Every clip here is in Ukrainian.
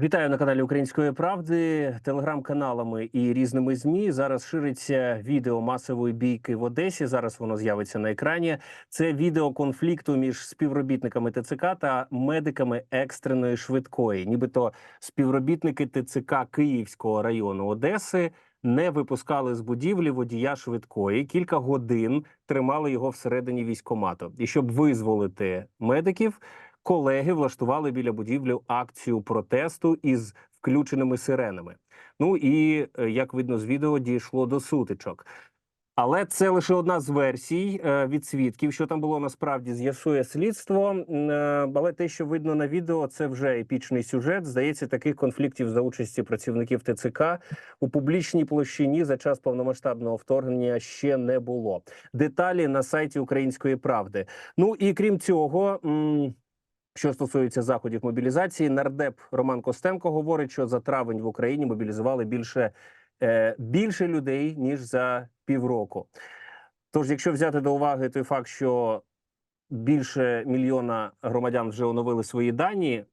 Вітаю на каналі Української правди, телеграм-каналами і різними змі. Зараз шириться відео масової бійки в Одесі. Зараз воно з'явиться на екрані. Це відео конфлікту між співробітниками ТЦК та медиками екстреної швидкої. Нібито співробітники ТЦК Київського району Одеси не випускали з будівлі водія швидкої. Кілька годин тримали його всередині військомату. І щоб визволити медиків. Колеги влаштували біля будівлі акцію протесту із включеними сиренами. Ну і е, як видно з відео, дійшло до сутичок. Але це лише одна з версій е, від свідків. Що там було насправді з'ясує слідство. Е, Але те, що видно на відео, це вже епічний сюжет. Здається, таких конфліктів за участі працівників ТЦК у публічній площині за час повномасштабного вторгнення ще не було. Деталі на сайті Української правди. Ну і крім цього. Що стосується заходів мобілізації, нардеп Роман Костенко говорить, що за травень в Україні мобілізували більше, е, більше людей ніж за півроку. Тож, якщо взяти до уваги той факт, що більше мільйона громадян вже оновили свої дані,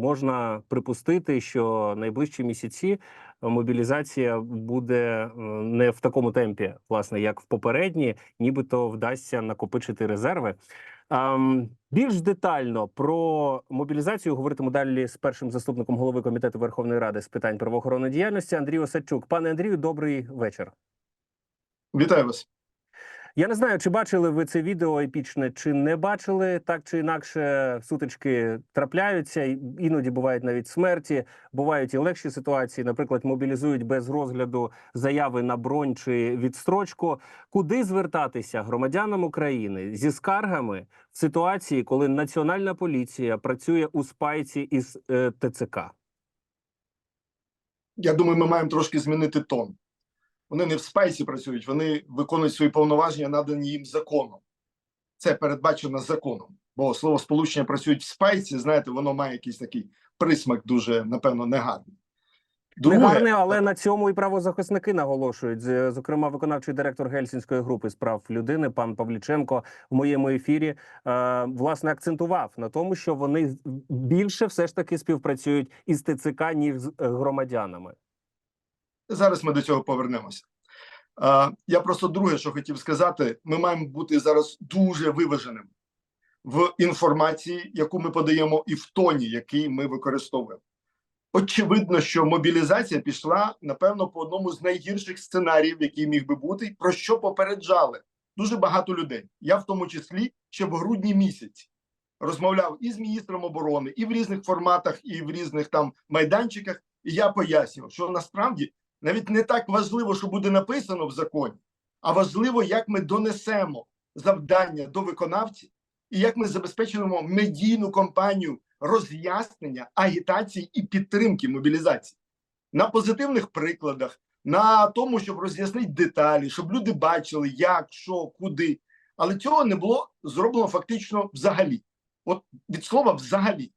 можна припустити, що найближчі місяці мобілізація буде не в такому темпі, власне, як в попередні, нібито вдасться накопичити резерви. Ем, більш детально про мобілізацію говоритиму далі з першим заступником голови комітету Верховної Ради з питань правоохоронної діяльності Андрій Осадчук. Пане Андрію, добрий вечір. Вітаю вас. Я не знаю, чи бачили ви це відео епічне, чи не бачили. Так чи інакше, сутички трапляються. Іноді бувають навіть смерті, бувають і легші ситуації. Наприклад, мобілізують без розгляду заяви на бронь чи відстрочку. Куди звертатися громадянам України зі скаргами в ситуації, коли Національна поліція працює у спайці із е, ТЦК? Я думаю, ми маємо трошки змінити тон. Вони не в спайсі працюють, вони виконують свої повноваження, надані їм законом. Це передбачено законом. Бо слово сполучення працюють в спайсі, знаєте, воно має якийсь такий присмак, дуже, напевно, негарний. Негарне, але на цьому і правозахисники наголошують. Зокрема, виконавчий директор Гельсінської групи з прав людини, пан Павліченко, в моєму ефірі е, власне акцентував на тому, що вони більше все ж таки співпрацюють із ТЦК ніж з е, громадянами. Зараз ми до цього повернемося. Я просто друге, що хотів сказати: ми маємо бути зараз дуже виваженими в інформації, яку ми подаємо, і в тоні, який ми використовуємо. Очевидно, що мобілізація пішла, напевно, по одному з найгірших сценаріїв, який міг би бути, про що попереджали дуже багато людей. Я в тому числі ще в грудні місяці розмовляв і з міністром оборони, і в різних форматах, і в різних там майданчиках. І я пояснював, що насправді навіть не так важливо, що буде написано в законі, а важливо, як ми донесемо завдання до виконавців і як ми забезпечуємо медійну кампанію роз'яснення, агітації і підтримки мобілізації на позитивних прикладах, на тому, щоб роз'яснити деталі, щоб люди бачили, як, що, куди. Але цього не було зроблено фактично взагалі. От від слова взагалі.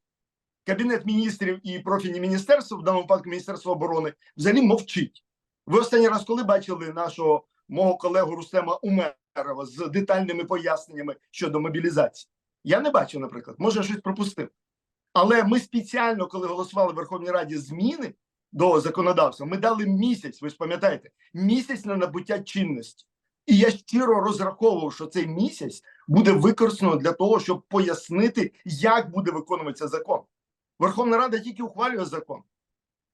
Кабінет міністрів і профільні міністерства, в даному випадку Міністерство оборони, взагалі мовчить. Ви останній раз, коли бачили нашого мого колегу Рустема Умерова з детальними поясненнями щодо мобілізації? Я не бачив, наприклад, може я щось пропустив. Але ми спеціально, коли голосували в Верховній Раді зміни до законодавства, ми дали місяць, ви ж пам'ятаєте, місяць на набуття чинності. І я щиро розраховував, що цей місяць буде використано для того, щоб пояснити, як буде виконуватися закон. Верховна Рада тільки ухвалює закон.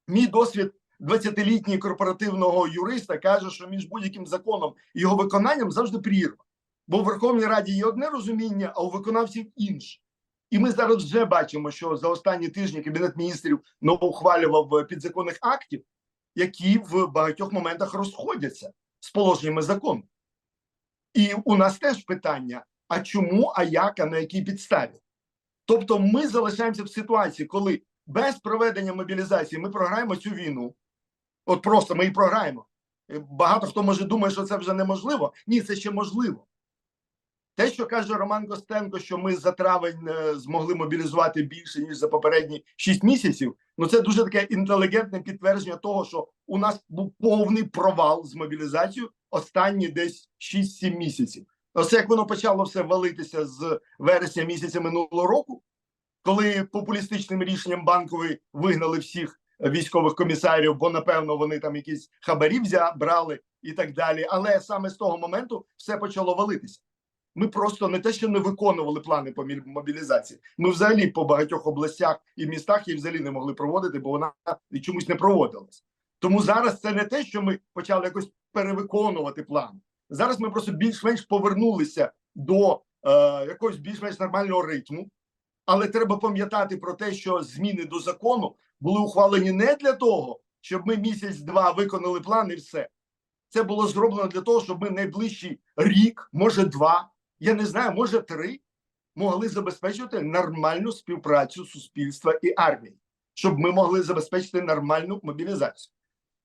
Мій досвід 20-літній корпоративного юриста каже, що між будь-яким законом і його виконанням завжди прірва. Бо в Верховній Раді є одне розуміння, а у виконавців інше. І ми зараз вже бачимо, що за останні тижні Кабінет міністрів новоухвалював підзаконних актів, які в багатьох моментах розходяться з положеннями закону. І у нас теж питання: а чому, а як, а на якій підставі? Тобто ми залишаємося в ситуації, коли без проведення мобілізації ми програємо цю війну. От просто ми і програємо. Е, Багато хто може думає, що це вже неможливо. Ні, це ще можливо. Те, що каже Роман Костенко, що ми за травень е, змогли мобілізувати більше ніж за попередні 6 місяців. Ну це дуже таке інтелігентне підтвердження того, що у нас був повний провал з мобілізацією останні десь 6-7 місяців. Оце як воно почало все валитися з вересня місяця минулого року. коли популістичним рішенням банкової вигнали всіх військових комісарів, бо напевно вони там якісь хабарі брали і так далі. Але саме з того моменту все почало валитися. Ми просто не те, що не виконували плани по мобілізації. Ми взагалі по багатьох областях і містах її взагалі не могли проводити, бо вона і чомусь не проводилась. Тому зараз це не те, що ми почали якось перевиконувати план. Зараз ми просто більш-менш повернулися до е, якогось більш-менш нормального ритму. Але треба пам'ятати про те, що зміни до закону були ухвалені не для того, щоб ми місяць-два виконали план і все. Це було зроблено для того, щоб ми найближчий рік, може два, я не знаю, може три, могли забезпечувати нормальну співпрацю суспільства і армії, щоб ми могли забезпечити нормальну мобілізацію.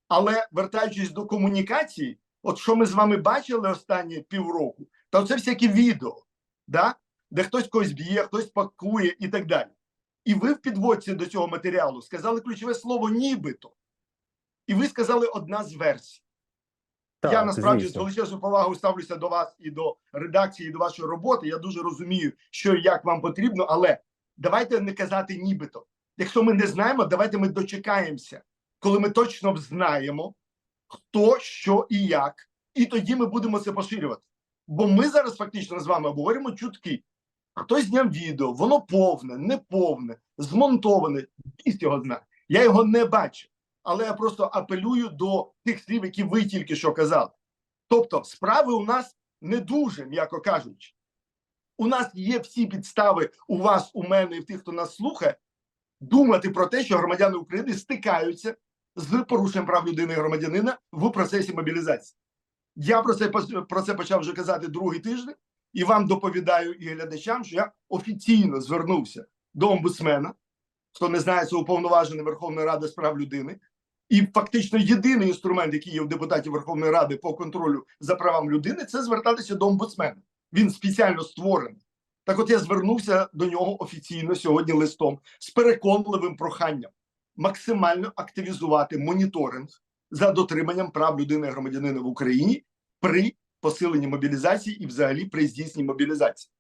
Але вертаючись до комунікації, от що ми з вами бачили останні півроку, то це всякі відео, да? де хтось когось б'є, хтось пакує і так далі. І ви в підводці до цього матеріалу сказали ключове слово нібито. І ви сказали одна з версій. Так, я насправді з звісно. величезною повагою ставлюся до вас і до редакції, і до вашої роботи. Я дуже розумію, що і як вам потрібно, але давайте не казати нібито. Якщо ми не знаємо, давайте ми дочекаємося, коли ми точно знаємо, хто, що і як, і тоді ми будемо це поширювати. Бо ми зараз фактично з вами обговорюємо чутки. Хтось зняв відео, воно повне, неповне, змонтоване. Бість його знає. Я його не бачив але я просто апелюю до тих слів, які ви тільки що казали. Тобто, справи у нас не дуже, м'яко кажучи. У нас є всі підстави у вас, у мене і в тих, хто нас слухає, думати про те, що громадяни України стикаються з порушенням прав людини і громадянина в процесі мобілізації. Я про це про це почав вже казати другий тиждень, і вам доповідаю і глядачам, що я офіційно звернувся до омбудсмена. Хто не знає, це уповноважений Верховної Ради з прав людини, і фактично єдиний інструмент, який є у депутатів Верховної Ради по контролю за правами людини, це звертатися до омбудсмена. Він спеціально створений. Так, от я звернувся до нього офіційно сьогодні листом з переконливим проханням максимально активізувати моніторинг за дотриманням прав людини і громадянина в Україні при посиленні мобілізації і, взагалі, при здійсненні мобілізації.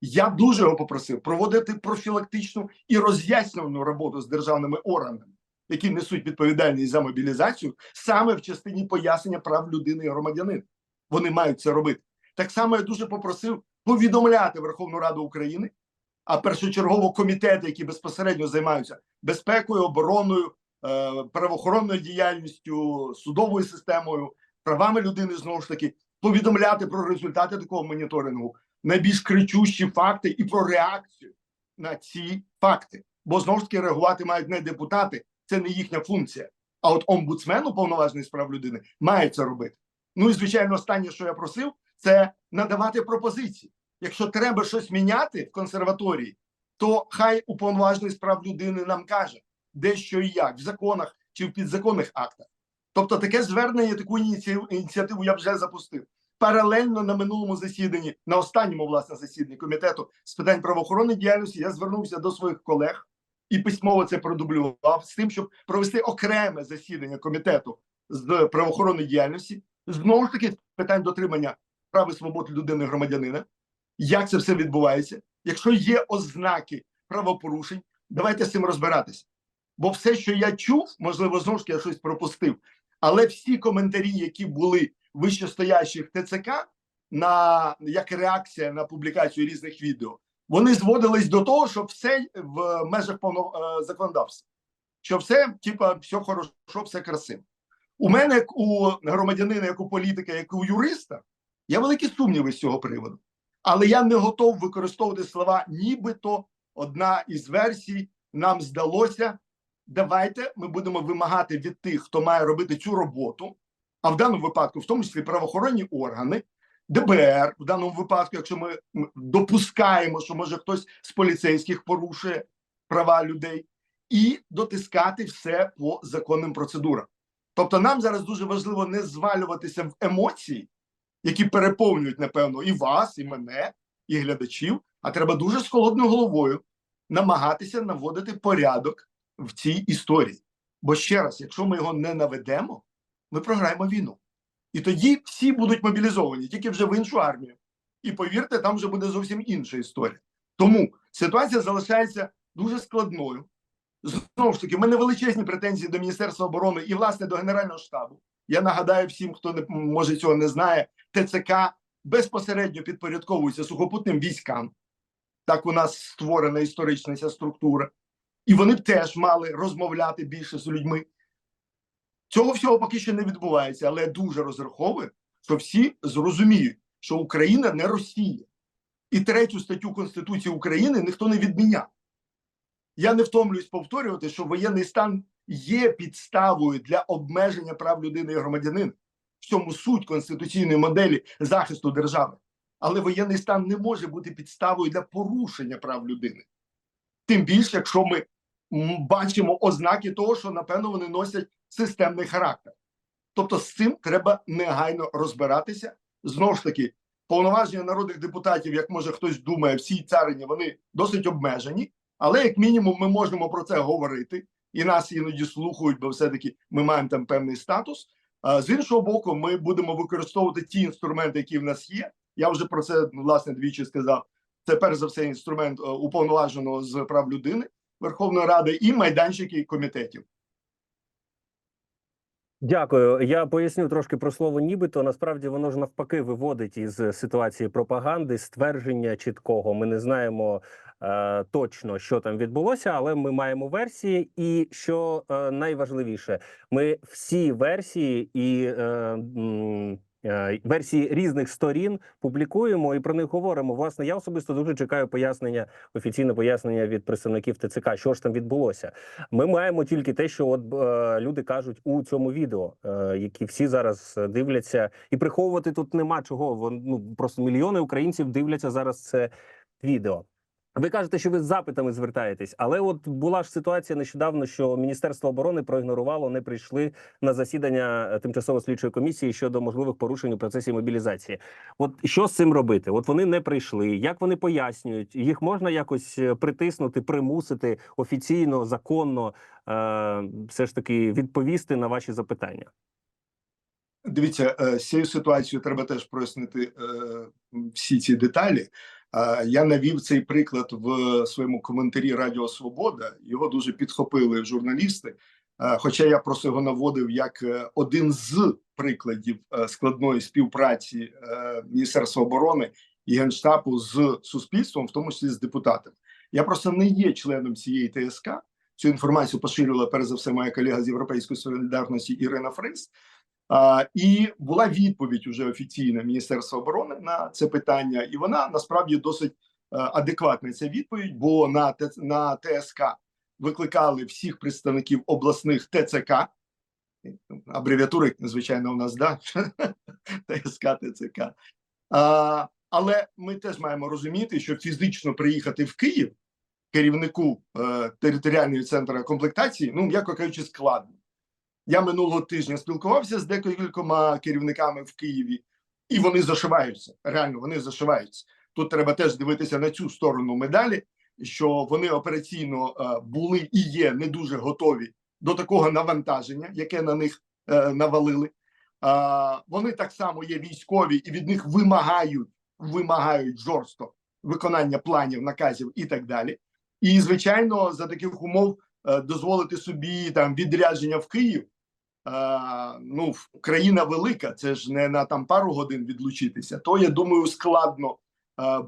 Я дуже його попросив проводити профілактичну і роз'яснювальну роботу з державними органами які несуть відповідальність за мобілізацію, саме в частині пояснення прав людини і громадянина. Вони мають це робити. Так само я дуже попросив повідомляти Верховну Раду України, а першочергово комітети, які безпосередньо займаються безпекою, обороною, е, правоохоронною діяльністю, судовою системою, правами людини знову ж таки, повідомляти про результати такого моніторингу, найбільш кричущі факти і про реакцію на ці факти. Бо знову ж таки реагувати мають не депутати, це не їхня функція. А от омбудсмен, уповноважений з прав людини, має це робити. Ну і звичайно, останнє, що я просив, це надавати пропозиції. Якщо треба щось міняти в консерваторії, то хай уповноважений з прав людини нам каже, де що і як в законах чи в підзаконних актах. Тобто, таке звернення, таку ініціативу, я вже запустив. Паралельно на минулому засіданні, на останньому власне засіданні комітету з питань правоохоронної діяльності, я звернувся до своїх колег і письмово це продублював з тим, щоб провести окреме засідання комітету з правоохоронної діяльності, знову ж таки питань дотримання прав і свобод людини громадянина. Як це все відбувається? Якщо є ознаки правопорушень, давайте з цим розбиратися. Бо все, що я чув, можливо, знову ж я щось пропустив, але всі коментарі, які були вищестоящих ТЦК, на як реакція на публікацію різних відео, вони зводились до того, що все в межах повно е, законодавства, що все, типа, все хорошо, все красиво. У мене, як у громадянина, як у політика, як у юриста, є великі сумніви з цього приводу. Але я не готов використовувати слова, нібито одна із версій нам здалося. Давайте ми будемо вимагати від тих, хто має робити цю роботу, а в даному випадку, в тому числі правоохоронні органи, ДБР, в даному випадку, якщо ми допускаємо, що може хтось з поліцейських порушує права людей, і дотискати все по законним процедурам. Тобто, нам зараз дуже важливо не звалюватися в емоції, які переповнюють, напевно, і вас, і мене, і глядачів. А треба дуже з холодною головою намагатися наводити порядок в цій історії. Бо ще раз, якщо ми його не наведемо, ми програємо війну. І тоді всі будуть мобілізовані, тільки вже в іншу армію. І повірте, там вже буде зовсім інша історія. Тому ситуація залишається дуже складною. Знову ж таки, в мене величезні претензії до Міністерства оборони і, власне, до Генерального штабу. Я нагадаю всім, хто не може цього не знає, ТЦК безпосередньо підпорядковується сухопутним військам. Так у нас створена історична ця структура. І вони б теж мали розмовляти більше з людьми. Цього всього поки що не відбувається, але я дуже розраховую, що всі зрозуміють, що Україна не Росія. І третю статтю Конституції України ніхто не відміняв. Я не втомлююсь повторювати, що воєнний стан є підставою для обмеження прав людини і громадянина. В цьому суть конституційної моделі захисту держави. Але воєнний стан не може бути підставою для порушення прав людини. Тим більше, якщо ми бачимо ознаки того, що напевно вони носять системний характер. Тобто з цим треба негайно розбиратися. Знову ж таки, повноваження народних депутатів, як може хтось думає, в цій царині вони досить обмежені, але як мінімум ми можемо про це говорити, і нас іноді слухають, бо все-таки ми маємо там певний статус. З іншого боку, ми будемо використовувати ті інструменти, які в нас є. Я вже про це власне двічі сказав. Це перш за все інструмент е, уповноваженого з прав людини Верховної Ради і майданчики комітетів. Дякую. Я поясню трошки про слово нібито. Насправді воно ж навпаки виводить із ситуації пропаганди, ствердження чіткого. Ми не знаємо е, точно, що там відбулося, але ми маємо версії. І що е, найважливіше, ми всі версії і е, версії різних сторін публікуємо і про них говоримо. Власне, я особисто дуже чекаю пояснення, офіційне пояснення від представників ТЦК, що ж там відбулося. Ми маємо тільки те, що от е, люди кажуть у цьому відео, е, які всі зараз дивляться, і приховувати тут нема чого. Вон, ну просто мільйони українців дивляться зараз це відео. Ви кажете, що ви з запитами звертаєтесь, але от була ж ситуація нещодавно, що Міністерство оборони проігнорувало, не прийшли на засідання е, тимчасово слідчої комісії щодо можливих порушень у процесі мобілізації. От що з цим робити? От вони не прийшли. Як вони пояснюють? Їх можна якось е, притиснути, примусити офіційно, законно е, все ж таки відповісти на ваші запитання? Дивіться, е, з цією ситуацією треба теж прояснити всі ці деталі. Я навів цей приклад в своєму коментарі Радіо Свобода. Його дуже підхопили журналісти. Хоча я просто його наводив як е, один з прикладів е, складної співпраці е, Міністерства оборони і генштабу з суспільством, в тому числі з депутатами. Я просто не є членом цієї ТСК. Цю інформацію поширювала перш за все моя колега з Європейської солідарності Ірина Фрис. І була відповідь уже офіційна Міністерства оборони на це питання, і вона насправді досить е, адекватна ця відповідь. Бо на на ТСК викликали всіх представників обласних ТЦК. Абревіатури, звичайно, у нас да ТСК, ТЦК. Але ми теж маємо розуміти, що фізично приїхати в Київ керівнику е, територіальної центру комплектації, ну м'яко кажучи, складно. Я минулого тижня спілкувався з декількома керівниками в Києві, і вони зашиваються. Реально, вони зашиваються. Тут треба теж дивитися на цю сторону медалі, що вони операційно е, були і є не дуже готові до такого навантаження, яке на них е, навалили. Вони так само є військові і від них вимагають, вимагають жорстко виконання планів, наказів і так далі. І звичайно, за таких умов е, дозволити собі там відрядження в Київ. Ну, країна велика, це ж не на там пару годин відлучитися. То я думаю, складно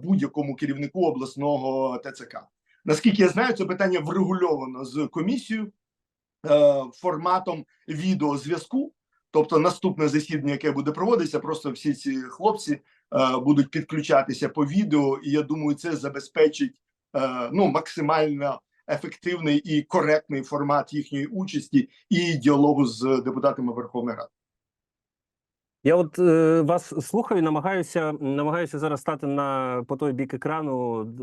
будь-якому керівнику обласного ТЦК. Наскільки я знаю, це питання врегульовано з комісією е, форматом відеозв'язку. Тобто, наступне засідання, яке буде проводитися, просто всі ці хлопці е, будуть підключатися по відео, і я думаю, це забезпечить е, ну максимально ефективний і коректний формат їхньої участі і діалогу з депутатами Верховної Ради. Я от е, вас слухаю, намагаюся намагаюся зараз стати на по той бік екрану, д-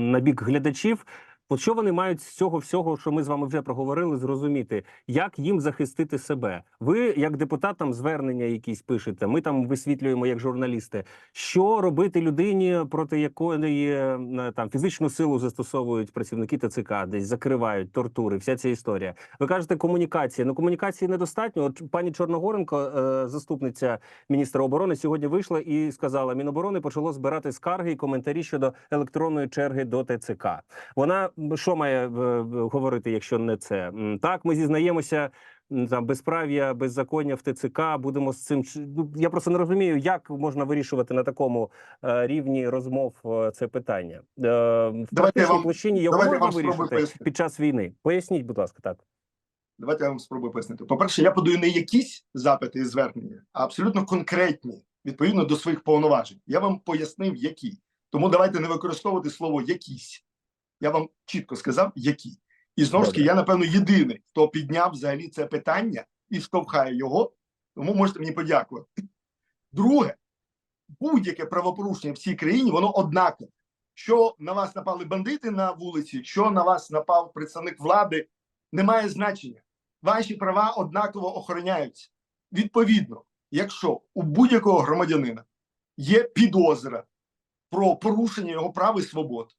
на бік глядачів. От що вони мають з цього всього, що ми з вами вже проговорили, зрозуміти, як їм захистити себе? Ви, як депутат, там звернення якісь пишете. Ми там висвітлюємо як журналісти. Що робити людині, проти якої е, там фізичну силу застосовують працівники ТЦК, десь закривають тортури, вся ця історія. Ви кажете, комунікація. Ну комунікації недостатньо. От пані Чорногоренко, е, заступниця міністра оборони, сьогодні вийшла і сказала: Міноборони почало збирати скарги і коментарі щодо електронної черги до ТЦК. Вона що має е, говорити, якщо не це? Так, ми зізнаємося там безправ'я, беззаконня в ТЦК. Будемо з цим. Ну, я просто не розумію, як можна вирішувати на такому е, рівні розмов е, це питання. В Давайте я практичній площині його можна вирішити пояснити. під час війни. Поясніть, будь ласка, так. Давайте я вам спробую пояснити. По-перше, я подаю не якісь запити і звернення, а абсолютно конкретні, відповідно до своїх повноважень. Я вам пояснив, які. Тому давайте не використовувати слово якісь. Я вам чітко сказав, які. І знову ж таки, я, напевно, єдиний, хто підняв взагалі це питання і штовхає його. Тому можете мені подякувати. Друге, будь-яке правопорушення в цій країні, воно однакове. Що на вас напали бандити на вулиці, що на вас напав представник влади, не має значення. Ваші права однаково охороняються. Відповідно, якщо у будь-якого громадянина є підозра про порушення його прав і свобод,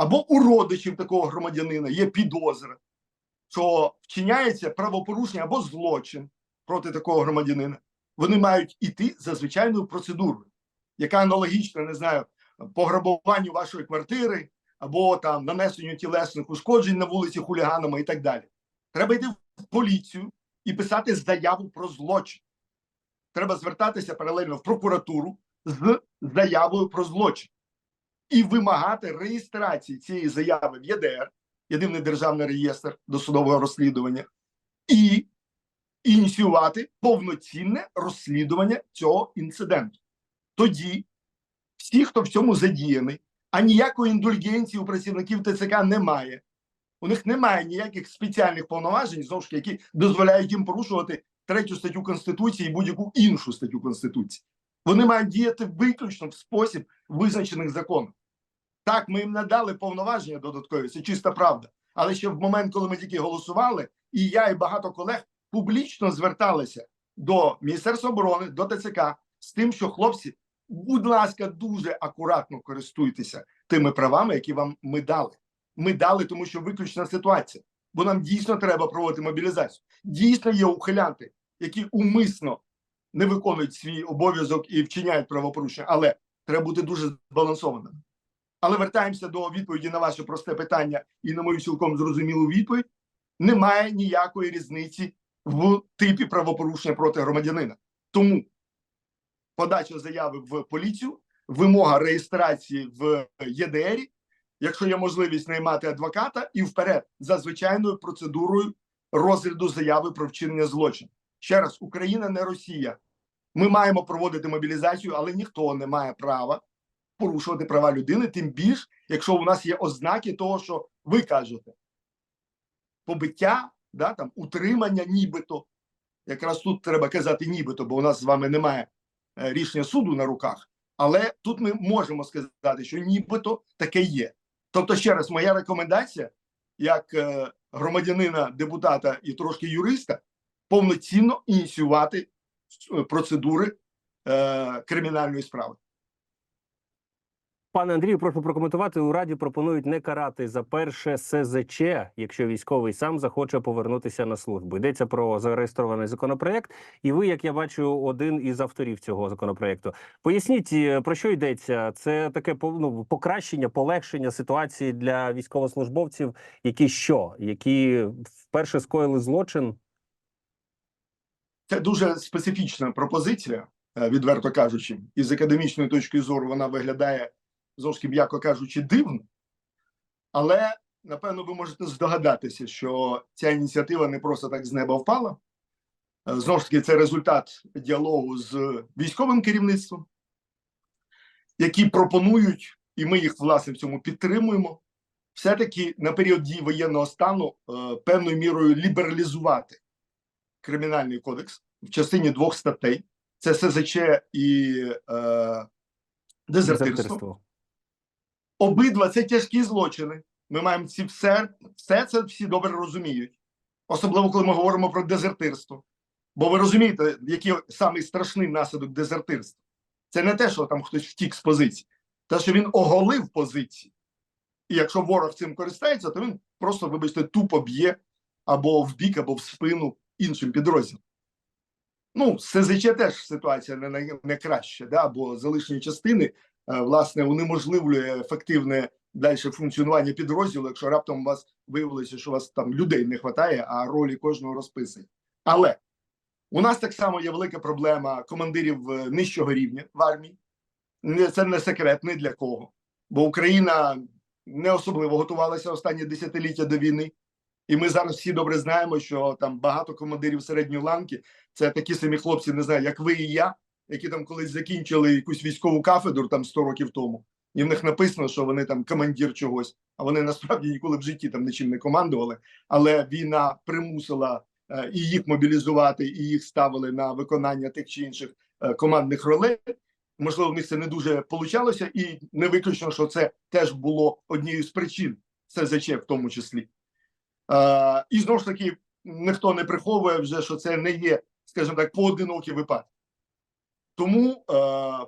або у родичів такого громадянина є підозра, що вчиняється правопорушення або злочин проти такого громадянина, вони мають іти за звичайною процедурою, яка аналогічна, не знаю, пограбуванню вашої квартири або там нанесенню тілесних ушкоджень на вулиці хуліганами і так далі. Треба йти в поліцію і писати заяву про злочин. Треба звертатися паралельно в прокуратуру з заявою про злочин і вимагати реєстрації цієї заяви в ЄДР, єдиний державний реєстр досудового розслідування, і ініціювати повноцінне розслідування цього інциденту. Тоді всі, хто в цьому задіяний, а ніякої індульгенції у працівників ТЦК немає. У них немає ніяких спеціальних повноважень, знову ж які дозволяють їм порушувати третю статтю Конституції і будь-яку іншу статтю Конституції. Вони мають діяти виключно в спосіб визначених законом. Так, ми їм надали повноваження додаткові, це чиста правда. Але ще в момент, коли ми тільки голосували, і я, і багато колег публічно зверталися до Міністерства оборони, до ТЦК з тим, що хлопці, будь ласка, дуже акуратно користуйтеся тими правами, які вам ми дали. Ми дали, тому що виключна ситуація, бо нам дійсно треба проводити мобілізацію. Дійсно є ухилянти, які умисно не виконують свій обов'язок і вчиняють правопорушення, але треба бути дуже збалансованим. Але вертаємося до відповіді на ваше просте питання і на мою цілком зрозумілу відповідь. Немає ніякої різниці в типі правопорушення проти громадянина. Тому подача заяви в поліцію, вимога реєстрації в ЄДР, якщо є можливість наймати адвоката, і вперед за звичайною процедурою розгляду заяви про вчинення злочину. Ще раз, Україна не Росія. Ми маємо проводити мобілізацію, але ніхто не має права порушувати права людини, тим більш, якщо у нас є ознаки того, що ви кажете, побиття, да, там, утримання нібито. Якраз тут треба казати нібито, бо у нас з вами немає е, рішення суду на руках. Але тут ми можемо сказати, що нібито таке є. Тобто, ще раз, моя рекомендація, як е, громадянина, депутата і трошки юриста, повноцінно ініціювати е, процедури е, кримінальної справи. Пане Андрію, прошу прокоментувати. У раді пропонують не карати за перше СЗЧ, якщо військовий сам захоче повернутися на службу. Йдеться про зареєстрований законопроект, і ви, як я бачу, один із авторів цього законопроекту. Поясніть е, про що йдеться? Це таке ну, покращення, полегшення ситуації для військовослужбовців, які що, які вперше скоїли злочин. Це дуже специфічна пропозиція, е, відверто кажучи, і з академічної точки зору вона виглядає зовсім, м'яко кажучи, дивно. Але напевно ви можете здогадатися, що ця ініціатива не просто так з неба впала. Е, Знову ж таки, це результат діалогу з військовим керівництвом, які пропонують, і ми їх власне в цьому підтримуємо. Все-таки на період дії воєнного стану е, певною мірою лібералізувати кримінальний кодекс в частині двох статей: це СЗЧ і е, дезертирство. Обидва це тяжкі злочини. Ми маємо ці все, все це всі добре розуміють, особливо коли ми говоримо про дезертирство. Бо ви розумієте, який самий страшний наслідок дезертирства. Це не те, що там хтось втік з позиції, те, що він оголив позиції. І якщо ворог цим користається, то він просто, вибачте, тупо б'є або в бік, або в спину іншим підрозділом. Ну, з СЗЧ теж ситуація не, най- не краща, да? бо залишні частини власне унеможливлює ефективне далі функціонування підрозділу, якщо раптом у вас виявилося, що у вас там людей не вистачає, а ролі кожного розписані. Але у нас так само є велика проблема командирів е, нижчого рівня в армії. Це не секрет ні для кого, бо Україна не особливо готувалася останні десятиліття до війни. І ми зараз всі добре знаємо, що там багато командирів середньої ланки це такі самі хлопці, не знаю, як ви і я, які там колись закінчили якусь військову кафедру там 100 років тому, і в них написано, що вони там командир чогось, а вони насправді ніколи в житті там нічим не командували. Але війна примусила е, і їх мобілізувати, і їх ставили на виконання тих чи інших е, командних ролей. Можливо, в них це не дуже получалося, і не виключно, що це теж було однією з причин СЗЧ в тому числі. Е, і знову ж таки, ніхто не приховує вже, що це не є, скажімо так, поодинокі випадки. Тому е,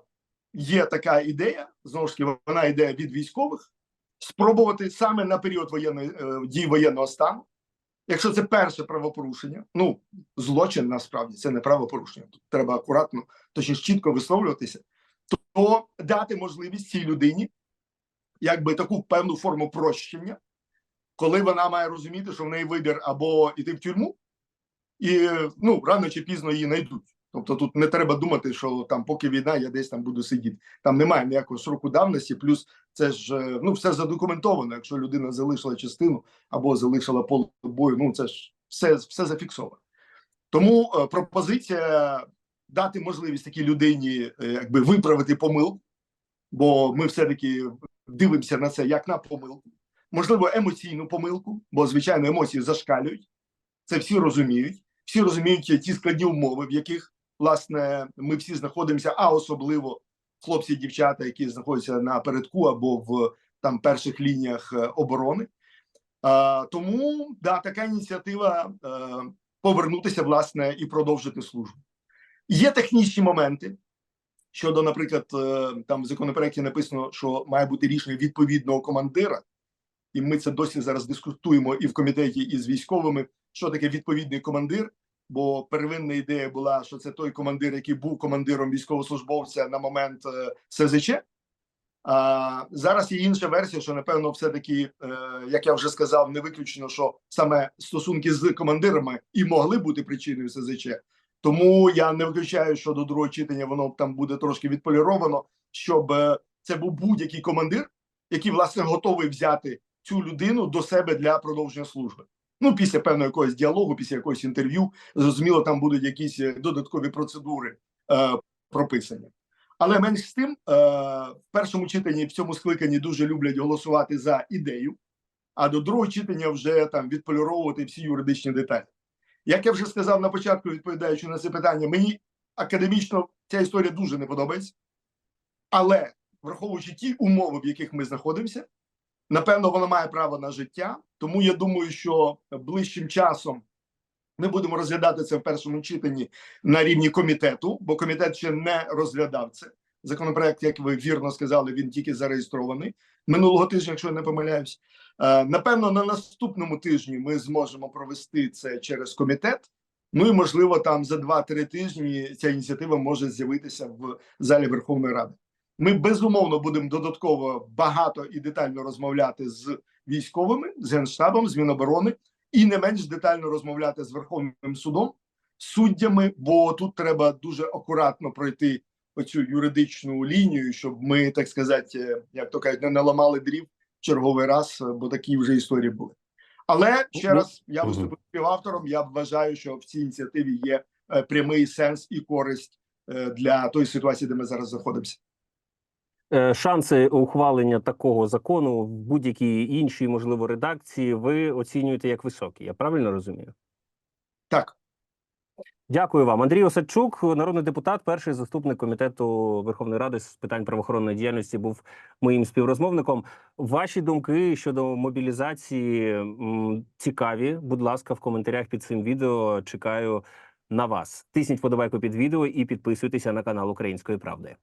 є така ідея, знову ж таки, вона йде від військових, спробувати саме на період воєнної е, дій воєнного стану. Якщо це перше правопорушення, ну злочин насправді це не правопорушення. Тут треба акуратно, точніше чітко висловлюватися, то дати можливість цій людині, якби таку певну форму прощення, коли вона має розуміти, що в неї вибір або йти в тюрму, і ну рано чи пізно її знайдуть. Тобто тут не треба думати, що там, поки війна, я десь там буду сидіти. Там немає ніякого сроку давності, плюс це ж е, ну все задокументовано. Якщо людина залишила частину або залишила поле бою, ну це ж все, все зафіксовано. Тому е, пропозиція дати можливість такій людині е, якби виправити помилку, бо ми все-таки дивимося на це як на помилку, можливо, емоційну помилку, бо звичайно емоції зашкалюють. Це всі розуміють. Всі розуміють ті складні умови, в яких власне ми всі знаходимося, а особливо хлопці і дівчата, які знаходяться на передку або в там перших лініях е, оборони. А, тому да, така ініціатива е, повернутися власне і продовжити службу. Є технічні моменти щодо, наприклад, е, там в законопроекті написано, що має бути рішення відповідного командира, і ми це досі зараз дискутуємо і в комітеті, і з військовими. Що таке відповідний командир? Бо первинна ідея була, що це той командир, який був командиром військовослужбовця на момент е, СЗЧ. А зараз є інша версія, що напевно, все-таки, е, як я вже сказав, не виключено, що саме стосунки з командирами і могли бути причиною СЗЧ. Тому я не виключаю, що до другого читання воно там буде трошки відполіровано, щоб е, це був будь-який командир, який власне готовий взяти цю людину до себе для продовження служби. Ну, після певного якогось діалогу, після якогось інтерв'ю, зрозуміло, там будуть якісь е, додаткові процедури е, прописані. Але менш з тим, е, в першому читанні в цьому скликанні дуже люблять голосувати за ідею, а до другого читання вже там відполіровувати всі юридичні деталі. Як я вже сказав на початку, відповідаючи на це питання, мені академічно ця історія дуже не подобається, але враховуючи ті умови, в яких ми знаходимося, напевно, вона має право на життя. Тому я думаю, що ближчим часом ми будемо розглядати це в першому читанні на рівні комітету, бо комітет ще не розглядав це. Законопроект, як ви вірно сказали, він тільки зареєстрований минулого тижня, якщо я не помиляюсь. Е, Напевно, на наступному тижні ми зможемо провести це через комітет. Ну і можливо, там за 2-3 тижні ця ініціатива може з'явитися в залі Верховної Ради. Ми безумовно будемо додатково багато і детально розмовляти з військовими, з генштабом, з Міноборони, і не менш детально розмовляти з Верховним судом, суддями, бо тут треба дуже акуратно пройти оцю юридичну лінію, щоб ми, так сказати, як то кажуть, не наламали дрів черговий раз, бо такі вже історії були. Але ще Ну, раз я виступив співавтором. Я вважаю, що в цій ініціативі є е, прямий сенс і користь е, для тої ситуації, де ми зараз знаходимося. Е, Шанси ухвалення такого закону в будь-якій іншій, можливо, редакції ви оцінюєте як високі. Я правильно розумію? Так. Дякую вам, Андрій Осадчук, народний депутат, перший заступник комітету Верховної Ради з питань правоохоронної діяльності, був моїм співрозмовником. Ваші думки щодо мобілізації цікаві. Будь ласка, в коментарях під цим відео чекаю на вас. Тисніть подобайку під відео і підписуйтеся на канал Української правди.